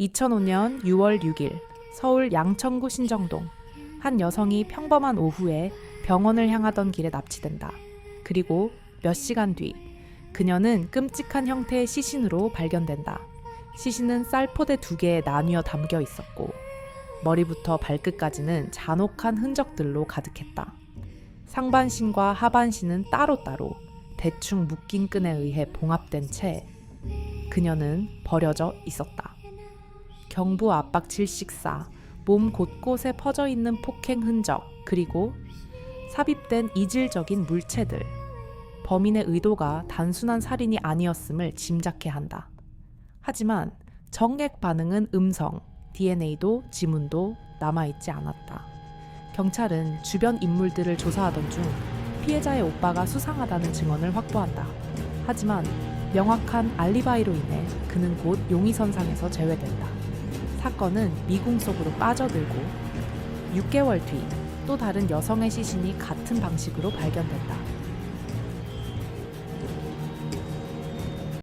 2005년 6월 6일 서울 양천구 신정동 한 여성이 평범한 오후에 병원을 향하던 길에 납치된다. 그리고 몇 시간 뒤 그녀는 끔찍한 형태의 시신으로 발견된다. 시신은 쌀포대 두 개에 나뉘어 담겨 있었고 머리부터 발끝까지는 잔혹한 흔적들로 가득했다. 상반신과 하반신은 따로따로 대충 묶인 끈에 의해 봉합된 채 그녀는 버려져 있었다. 경부 압박 질식사, 몸 곳곳에 퍼져 있는 폭행 흔적, 그리고 삽입된 이질적인 물체들. 범인의 의도가 단순한 살인이 아니었음을 짐작해 한다. 하지만 정액 반응은 음성, DNA도 지문도 남아있지 않았다. 경찰은 주변 인물들을 조사하던 중 피해자의 오빠가 수상하다는 증언을 확보한다. 하지만 명확한 알리바이로 인해 그는 곧 용의선상에서 제외된다. 사건은 미궁 속으로 빠져들고 6개월 뒤 또 다른 여성의 시신이 같은 방식으로 발견된다.